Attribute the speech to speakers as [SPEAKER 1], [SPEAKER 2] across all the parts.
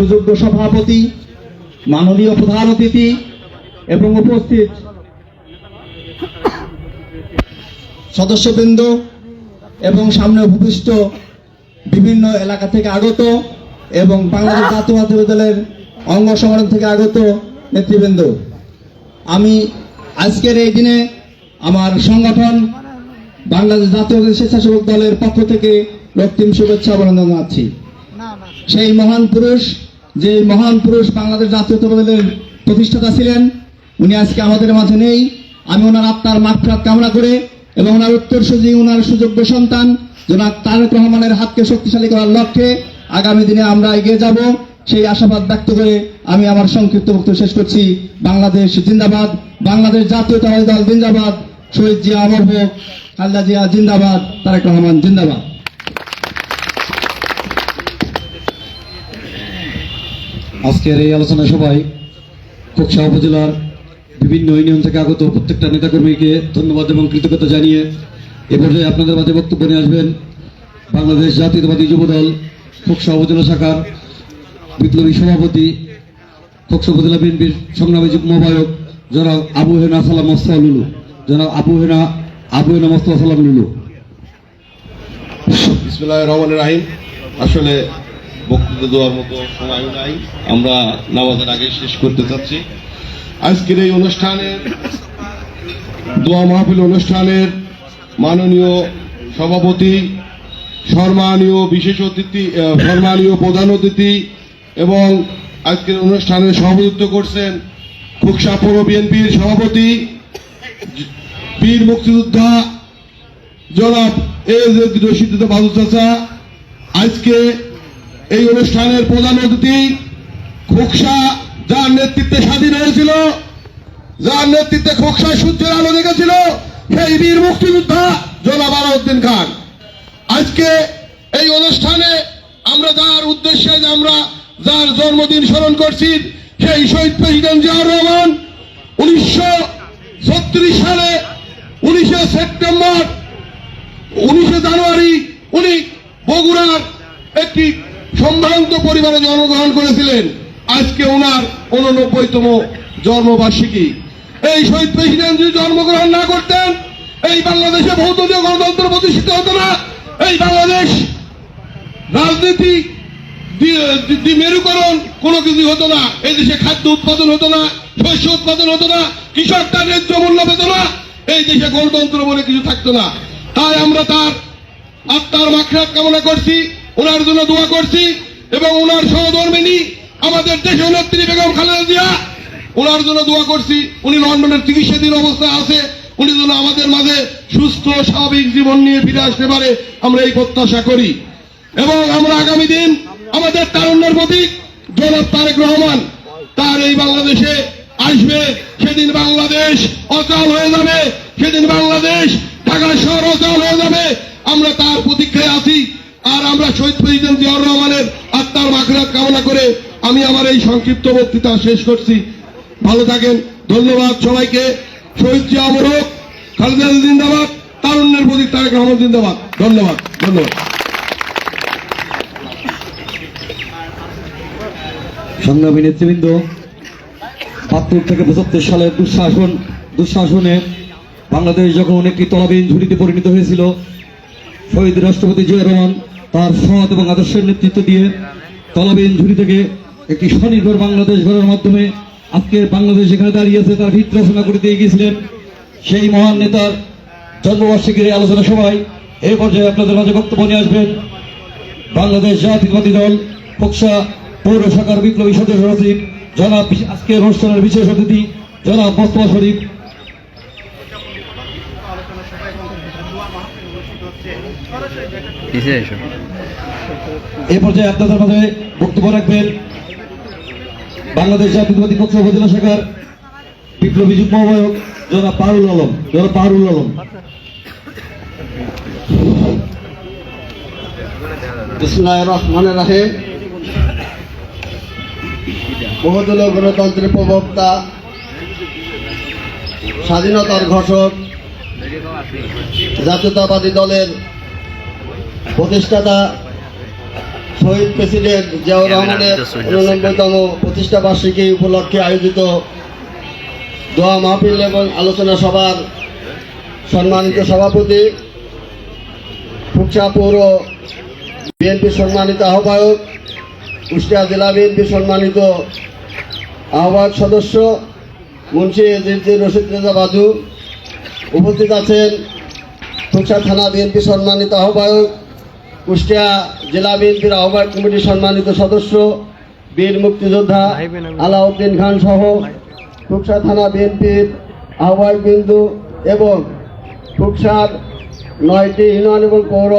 [SPEAKER 1] সুযোগ্য সভাপতি, মাননীয় প্রধান অতিথি এবং উপস্থিত সদস্যবৃন্দ এবং সামনে উপবিষ্ট বিভিন্ন এলাকা থেকে আগত এবং বাংলাদেশ জাতীয়তাবাদী দলের অঙ্গ সংগঠন থেকে আগত নেতৃবৃন্দ। আমি আজকের এই দিনে আমার সংগঠন বাংলাদেশ জাতীয় স্বেচ্ছাসেবক দলের পক্ষ থেকে রক্তিম শুভেচ্ছা অভিনন্দন জানাচ্ছি। সেই মহান পুরুষ যে মহান পুরুষ বাংলাদেশ জাতীয়তাবাদী দলের প্রতিষ্ঠাতা ছিলেন, উনি আজকে আমাদের মাঝে নেই। আমি ওনার আত্মার মাগফিরাত কামনা করে এবং ওনার উত্তরসূরি ওনার সুযোগ্য সন্তান, জনাব তারেক রহমানের হাতকে শক্তিশালী করার লক্ষ্যে আগামী দিনে আমরা এগিয়ে যাব। সেই আশাবাদ ব্যক্ত করে আমি আমার সংক্ষিপ্ত বক্তব্য শেষ করছি। বাংলাদেশ জিন্দাবাদ, বাংলাদেশ জাতীয়তাবাদী দল জিন্দাবাদ, শহীদ জিয়া অমর হোক, খালেদা জিয়া জিন্দাবাদ, তারেক রহমান জিন্দাবাদ।
[SPEAKER 2] আজকের এই আলোচনা সভায় কোকসা উপজেলার বিভিন্ন ইউনিয়ন থেকে আগত প্রত্যেকটা নেতাকর্মীকে ধন্যবাদ এবং কৃতজ্ঞতা জানিয়ে এ পর্যায়ে আপনাদের মাঝে বক্তব্য নিয়ে আসবেন বাংলাদেশ জাতীয়তাবাদী যুবদল, কোকসা উপজেলা শাখার বিপ্লবী সভাপতি, কোকসা উপজেলা বিএনপির সংগ্রামী যুগ্ম আহ্বায়ক জনাব আবু হেনা সালাম মোস্তফা লুলু। জনাব আবু হেনা আবু হেনা মোস্তফা সালাম লুলু।
[SPEAKER 3] রহমান রাহিম। আসলে বক্তৃতা দেওয়ার মতো সময় নাই। আমরা নামাজের আগে শেষ করতে চাচ্ছি। আজকের এই অনুষ্ঠানের, দোয়া মাহফিল অনুষ্ঠানের মাননীয় সভাপতি, সম্মানীয় বিশেষ অতিথি সম্মানীয় প্রধান অতিথি এবং আজকের অনুষ্ঠানে সভাপতিত্ব করছেন খুকসা পৌর বিএনপির সভাপতি বীর মুক্তিযোদ্ধা জনাব এ রশিদ বাদু চাচা। আজকে এই অনুষ্ঠানের প্রধান অতিথি খোকসা, যার নেতৃত্বে স্বাধীন হয়েছিল, যার নেতৃত্বে খোকসা সূর্যের আলো দেখেছিল, সেই বীর মুক্তিযোদ্ধা জনাব আলাউদ্দিন খান। আজকে এই অনুষ্ঠানে আমরা যার উদ্দেশ্যে আমরা যার জন্মদিন স্মরণ করছি, সেই শহীদ প্রেসিডেন্ট জিয়াউর রহমান, উনিশশো ছত্রিশ সালে উনিশে সেপ্টেম্বর, উনিশে জানুয়ারি, উনি বগুড়ার একটি সম্ভ্রান্ত পরিবারে জন্মগ্রহণ করেছিলেন। আজকে ওনার উননব্বইতম জন্মবার্ষিকী। এই শহীদ প্রেসিডেন্ট যদি জন্মগ্রহণ না করতেন, এই বাংলাদেশে বহুদলীয় গণতন্ত্র প্রতিষ্ঠিত হতো না। এই বাংলাদেশ রাজনীতি মেরুকরণ কোনো কিছু হতো না। এই দেশে খাদ্য উৎপাদন হতো না, শস্য উৎপাদন হতো না, কৃষক তার ন্যায্য মূল্য পেত না। এই দেশে গণতন্ত্র বলে কিছু থাকতো না। তাই আমরা তার আত্মার মাখরাত কামনা করছি। ওনার জন্য দোয়া করছি এবং ওনার সহধর্মিনী, আমাদের দেশের নেত্রী বেগম খালেদা জিয়া, ওনার জন্য দোয়া করছি। উনি লন্ডনের চিকিৎসাধীন অবস্থায় আছে। উনি যেন আমাদের মাঝে সুস্থ, স্বাভাবিক জীবন নিয়ে ফিরে আসতে পারে। আমরা এই প্রত্যাশা করি। এবং আমরা আগামী দিন আমাদের তারুণ্যের প্রতীক জনাব তারেক রহমান, তার এই বাংলাদেশে আসবে। সেদিন বাংলাদেশ অচল হয়ে যাবে। সেদিন বাংলাদেশ ঢাকা শহর অচল হয়ে যাবে। আমরা তার প্রতীক্ষায় আছি। আর আমরা শহীদ প্রেসিডেন্ট জিয়াউর রহমানের আত্মার মাখরাত কামনা করে আমি আমার এই সংক্ষিপ্ত বক্তৃতা শেষ করছি। ভালো থাকেন ধন্যবাদ সবাইকে। শহীদ জিয়া অমর হোক, খালেদা জিন্দাবাদ তারুণ্যের প্রতীক তারেক রহমান জিন্দাবাদ। ধন্যবাদ ধন্যবাদ।
[SPEAKER 2] সংগ্রামী নেতৃবৃন্দ বাহাত্তর থেকে পঁচাত্তর সালের দুঃশাসন দুঃশাসনে বাংলাদেশ যখন একটি তলাবিহীন ঝুড়িতে পরিণত হয়েছিল শহীদ রাষ্ট্রপতি জিয়া রহমান তার সৎ এবং আদর্শের নেতৃত্ব দিয়ে তলাবিহীন ঝুড়ি থেকে একটি স্বনির্ভর বাংলাদেশ গড়ার মাধ্যমে আজকে বাংলাদেশ যেখানে দাঁড়িয়েছে তার ভিত রচনা করে দিয়ে গিয়েছিলেন সেই মহান নেতার জন্মবার্ষিকীর এই আলোচনা সভায় এই পর্যায়ে আপনাদের মাঝে বক্তব্য নিয়ে আসবেন বাংলাদেশ জাতীয়তাবাদী দল ফোকসা পৌর শাখার বিপ্লবী সদস্য সচিব জনাব আজকের অনুষ্ঠানের বিশেষ অতিথি জনাব মোস্তফা শরীফ। এ পর্যায়ে আপনাদের মাঝে বক্তব্য রাখবেন বাংলাদেশ জাতীয়তাবাদী পক্ষ উপজেলা শাখার বিপ্লবী যুগ্ম আহ্বায়ক জনাব পারুল আলম জনাব পারুল আলম।
[SPEAKER 4] বিসমুল্লাহ রহমান রাহে বহুদলীয় গণতন্ত্রের প্রবক্তা স্বাধীনতার ঘোষক জাতীয়তাবাদী দলের প্রতিষ্ঠাতা শহীদ প্রেসিডেন্ট জিয়াউর রহমানের উননব্বইতম প্রতিষ্ঠা বার্ষিকী উপলক্ষে আয়োজিত দোয়া মাহফিল এবং আলোচনা সভার সম্মানিত সভাপতি ফুকসা পৌর বিএনপির সম্মানিত আহ্বায়ক কুষ্টিয়া জেলা বিএনপির সম্মানিত আহ্বায়ক সদস্য মুন্সি রশিদ রেজা বাজু উপস্থিত আছেন। ফুকসা থানা বিএনপি সম্মানিত আহ্বায়ক কুষ্টিয়া জেলা বিএনপির আহ্বায়ক কমিটির সম্মানিত সদস্য, বীর মুক্তিযোদ্ধা আলাউদ্দিন খান সহ ফুকসা থানা বিএনপির আহ্বায়ক বিন্দু এবং ফুকসার নয়টি ইউনিয়ন এবং পৌর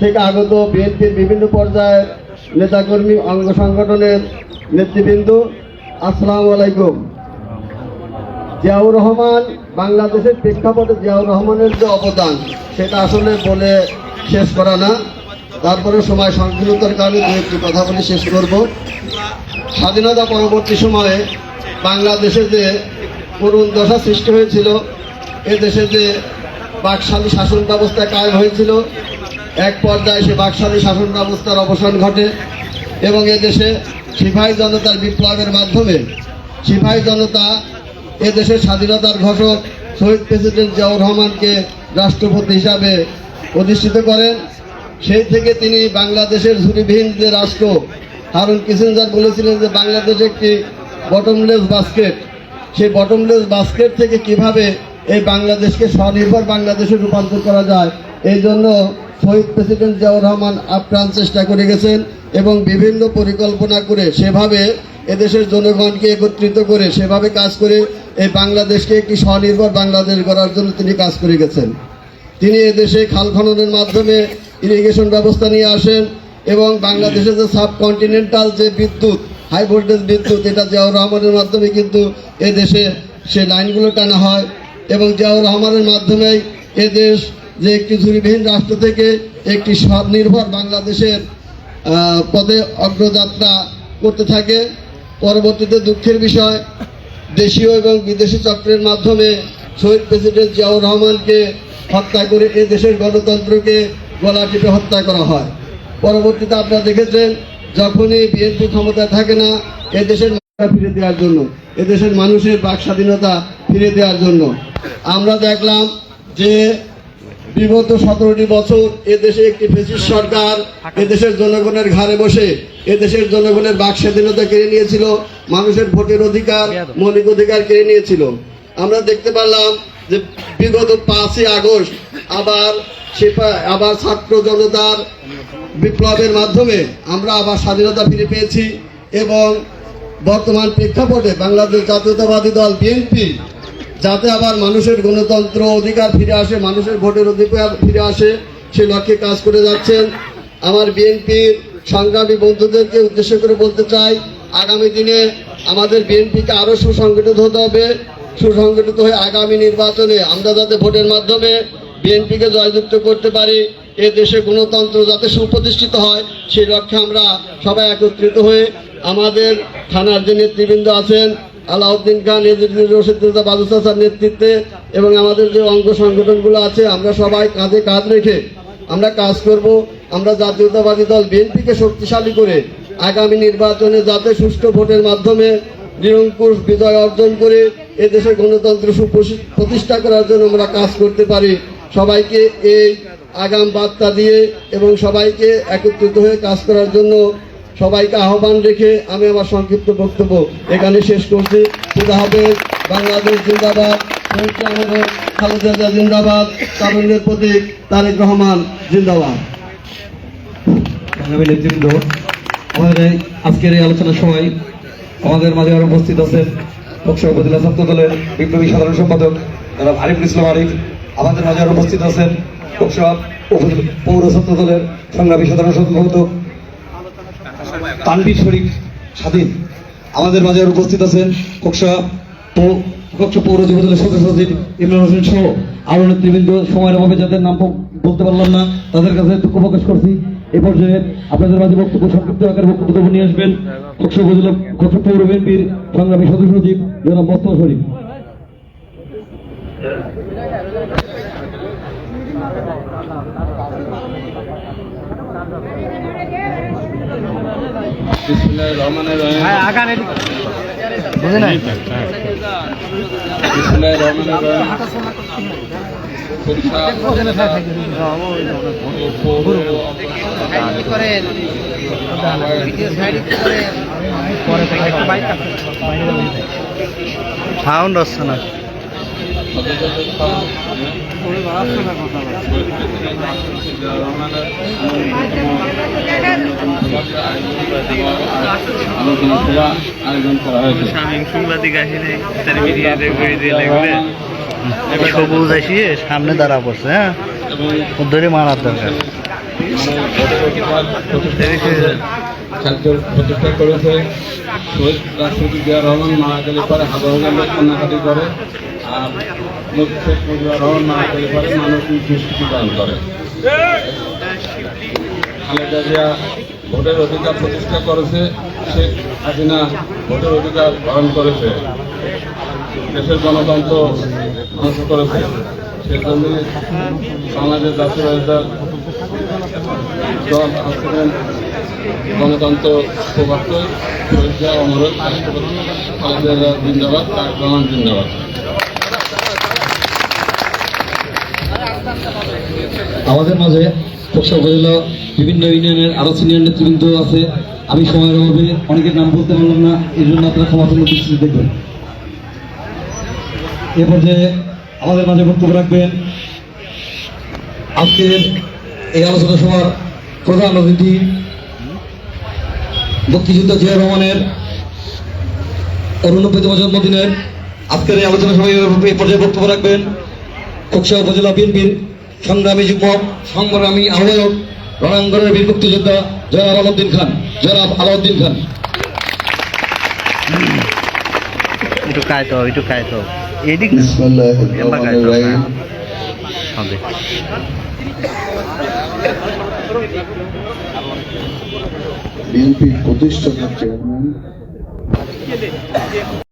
[SPEAKER 4] থেকে আগত বিএনপির বিভিন্ন পর্যায়ের নেতাকর্মী, অঙ্গ সংগঠনের নেতৃবৃন্দ, আসসালামু আলাইকুম। জিয়াউর রহমান বাংলাদেশের প্রেক্ষাপটে জিয়াউর রহমানের যে অবদান, সেটা আসলে বলে শেষ করা না। তারপরে সময় সংকীর্ণতার কারণে দু একটি কথা বলে শেষ করব। স্বাধীনতা পরবর্তী সময়ে বাংলাদেশে যে করুণ দশা সৃষ্টি হয়েছিল, এ দেশে যে বাকশালী শাসন ব্যবস্থা কায়েম হয়েছিল, এক পর্যায়ে সে বাকশালী শাসন ব্যবস্থার অবসান ঘটে এবং এ দেশে সিপাহী জনতার বিপ্লবের মাধ্যমে সিপাহী জনতা এ দেশের স্বাধীনতার ঘোষক শহীদ প্রেসিডেন্ট জিয়াউর রহমানকে রাষ্ট্রপতি হিসাবে অধিষ্ঠিত করেন। সেই থেকে তিনি বাংলাদেশের ঝুড়িবিহীন যে রাষ্ট্র, হারুন কিসেঞ্জার বলেছিলেন যে বাংলাদেশ একটি বটমলেস বাস্কেট সেই বটমলেস বাস্কেট থেকে কীভাবে এই বাংলাদেশকে স্বনির্ভর বাংলাদেশে রূপান্তর করা যায়, এই জন্য শহীদ প্রেসিডেন্ট জিয়াউর রহমান আপ্রাণ চেষ্টা করে গেছেন এবং বিভিন্ন পরিকল্পনা করে সেভাবে এদেশের জনগণকে একত্রিত করে সেভাবে কাজ করে এই বাংলাদেশকে একটি স্বনির্ভর বাংলাদেশ গড়ার জন্য তিনি কাজ করে গেছেন। তিনি এদেশে খাল খননের মাধ্যমে ইরিগেশন ব্যবস্থা নিয়ে আসেন এবং বাংলাদেশের যে সাব কন্টিনেন্টাল যে বিদ্যুৎ, হাই ভোল্টেজ বিদ্যুৎ, এটা জিয়াউর রহমানের মাধ্যমে কিন্তু এ দেশে সে লাইনগুলো টানা হয় এবং জিয়াউর রহমানের মাধ্যমেই এ দেশ যে একটি ঝুড়িবিহীন রাষ্ট্র থেকে একটি স্বনির্ভর বাংলাদেশের পদে অগ্রযাত্রা করতে থাকে। পরবর্তীতে দুঃখের বিষয়, দেশীয় এবং বিদেশি চক্রের মাধ্যমে শহীদ প্রেসিডেন্ট জিয়াউর রহমানকে হত্যা করে এ দেশের গণতন্ত্রকে গলা টিপে হত্যা করা হয়। পরবর্তীতে আপনারা দেখেছেন, যখনই বিএনপি ক্ষমতায় থাকে না এ দেশের মাথা ফিরে দেওয়ার জন্য এ দেশের মানুষের বাক স্বাধীনতা ফিরে দেওয়ার জন্য। আমরা দেখলাম যে বিগত সতেরোটি বছর এদেশে একটি ফেসিস্ট সরকার এদেশের জনগণের ঘাড়ে বসে, এদেশের জনগণের বাক স্বাধীনতা কেড়ে নিয়েছিল, মানুষের ভোটের অধিকার, মৌলিক অধিকার কেড়ে নিয়েছিল। আমরা দেখতে পারলাম যে বিগত পাঁচই আগস্ট আবার সেপা আবার ছাত্র জনতার বিপ্লবের মাধ্যমে আমরা আবার স্বাধীনতা ফিরে পেয়েছি এবং বর্তমান প্রেক্ষাপটে বাংলাদেশ জাতীয়তাবাদী দল বিএনপি, যাতে আবার মানুষের গণতন্ত্র অধিকার ফিরে আসে, মানুষের ভোটের অধিকার ফিরে আসে, সে লক্ষ্যে কাজ করে যাচ্ছেন। আমার বিএনপির সংগ্রামী বন্ধুদেরকে উদ্দেশ্য করে বলতে চাই, আগামী দিনে আমাদের বিএনপিকে আরও সুসংগঠিত হতে হবে। সুসংগঠিত হয়ে আগামী নির্বাচনে আমরা যাতে ভোটের মাধ্যমে বিএনপিকে জয়যুক্ত করতে পারি, এ দেশে গণতন্ত্র যাতে সুপ্রতিষ্ঠিত হয়, সেই লক্ষ্যে আমরা সবাই একত্রিত হয়ে আমাদের থানার যে নেতৃবৃন্দ আছেন, আলাউদ্দিন খান এজিদুর বাদু নেতৃত্বে এবং আমাদের যে অঙ্গ সংগঠনগুলো আছে, আমরা সবাই কাঁধে কাঁধ রেখে আমরা কাজ করব। আমরা জাতীয়তাবাদী দল বিএনপিকে শক্তিশালী করে আগামী নির্বাচনে যাতে সুষ্ঠু ভোটের মাধ্যমে নিরঙ্কুশ বিজয় অর্জন করে এদেশে গণতন্ত্র সুপ্রতিষ্ঠ- প্রতিষ্ঠা করার জন্য আমরা কাজ করতে পারি। সবাইকে এই আগাম বার্তা দিয়ে এবং সবাইকে একত্রিত হয়ে কাজ করার জন্য সবাইকে আহ্বান রেখে আমি আমার সংক্ষিপ্ত বক্তব্য এখানে শেষ করছি। খুদা হাফেজ, বাংলাদেশ জিন্দাবাদ আমাদের খালেদা জিন্দাবাদ তারুণ্যের প্রতীক তারেক রহমান জিন্দাবাদ।
[SPEAKER 2] আমাদের আজকের এই আলোচনার সময় আমাদের মাঝে উপস্থিত আছেন লোকসভা উপজেলা ছাত্র দলের বিপ্লবী সাধারণ সম্পাদক জনাব আরিফুল ইসলাম আরিফ আমাদের মাঝে উপস্থিত আছেন লোকসভা পৌর ছাত্র দলের সংগ্রামী সাধারণ সম্পাদক তানভীর শরীফ স্বাধীন। আমাদের মাঝে উপস্থিত আছেন কক্সা কক্সা পৌর যুব দলের সদস্য সচিব ইমরান হোসেন সহ আরও নেতৃবৃন্দ। সময়ের অভাবে যাদের নাম বলতে পারলাম না, তাদের কাছে দুঃখ প্রকাশ করছি। এ পর্যায়ে আপনাদের মাঝে বক্তব্য সংক্ষিপ্ত আকারে বক্তব্য নিয়ে আসবেন কক্সা উপজেলা কক্সা পৌর বিএনপির সংগ্রামী সদস্য সচিব জনাব মোস্তফা শরীফ
[SPEAKER 5] রহমানির
[SPEAKER 6] সাউন্ড আসছে না।
[SPEAKER 5] আয়োজন করা হয়েছে
[SPEAKER 6] লাগবে সবুজ আসিয়ে সামনে দাঁড়া পড়ছে হ্যাঁ? ধরে মারার দরকার।
[SPEAKER 5] খাদ্য প্রতিষ্ঠা করেছে। শহীদ রাষ্ট্রপতি জিয়া রহমান মারা গেলে পরে হাজার হাজার কান্নাকাটি করে আর শেখ মুজিবুর রহমান মারা গেলে পরে মানুষ দৃষ্টি দান করে খালেদা জিয়া ভোটের অধিকার প্রতিষ্ঠা করেছে, শেখ হাসিনা ভোটের অধিকার পালন করেছে। দেশের গণতন্ত্র ধ্বংস করেছে। সেজন্য বাংলাদেশ জাতীয়তাবাদী দল গণতন্ত্র প্রবর্তক শহীদ জিয়া অমরত রাষ্ট্রপতি খালেদা জিন্দাবাদ তারেক রহমান জিন্দাবাদ।
[SPEAKER 2] আমাদের মাঝে কোকসা উপজেলা বিভিন্ন ইউনিয়নের আরও সিনিয়র নেতৃবৃন্দ আছে। আমি সময়ের অভাবে অনেকের নাম বলতে পারলাম না এই জন্য আপনারা ক্ষমাসূন্য দৃষ্টিতে দেখবেন। এ পর্যায়ে আমাদের মাঝে বক্তব্য রাখবেন। আজকের এই আলোচনা সভার প্রধান অতিথি মুক্তিযুদ্ধ জিয়া রহমানের অরুণব্বইতম জন্মদিনের আজকের এই আলোচনা সভায় এই পর্যায়ে বক্তব্য রাখবেন। কোকসা উপজেলা বিএনপির সংগ্রামী যুবক সংগ্রামী আহ্বায়ক রণাঙ্গনের বীর মুক্তিযোদ্ধা জনাব আলাউদ্দিন খান জনাব আলাউদ্দিন খান।
[SPEAKER 6] একটু কায়তো একটু কায়তো এদিক হবে।
[SPEAKER 4] বিএনপি প্রতিষ্ঠাতা চেয়ারম্যান